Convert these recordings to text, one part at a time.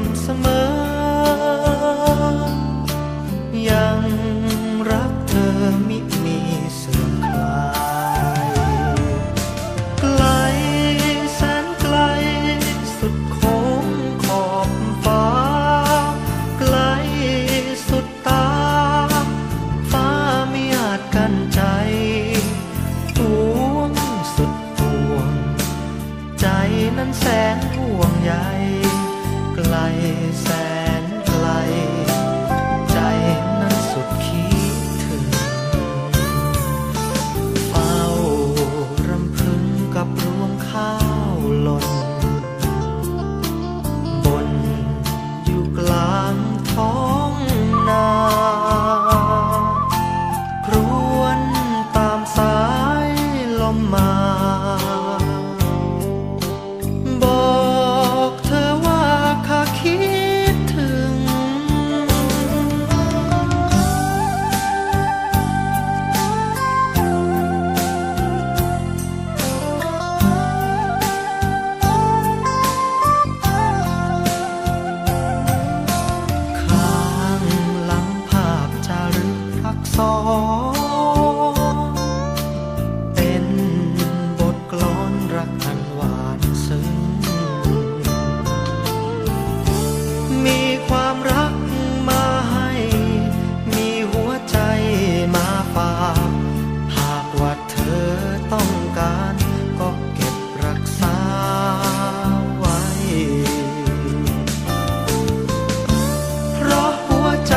ำเสมอ ยังรักเธอมิมีเสื่อมคลายไกลแสนไกลสุดโค้งขอบฟ้า ไกลสุดตา ฟ้าไม่อาจกันใจปวงสุดปวง ใจนั้นแสนห่วงใยไก ลแสนไกล ใจนั้นสุดคิดถึงเฝ้ารำพึงกับรวงข้าวหล่น บนอยู่กลางท้องนา ครวนตามสายลมมา มีความรักมาให้ มีหัวใจมาฝากหากว่าเธอต้องการก็เก็บรักษาไว้ เพราะหัวใจ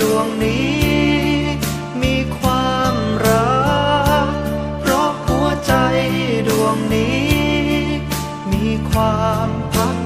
ดวงนี้ มีความรัก เพราะหัวใจดวงนี้ มีความพัก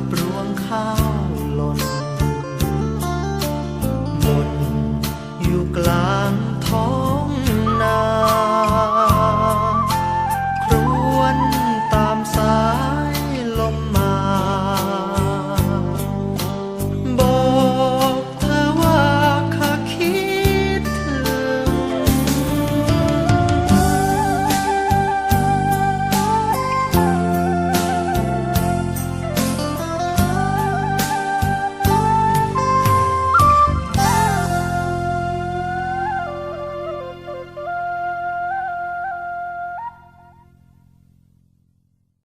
กับรวงข้าว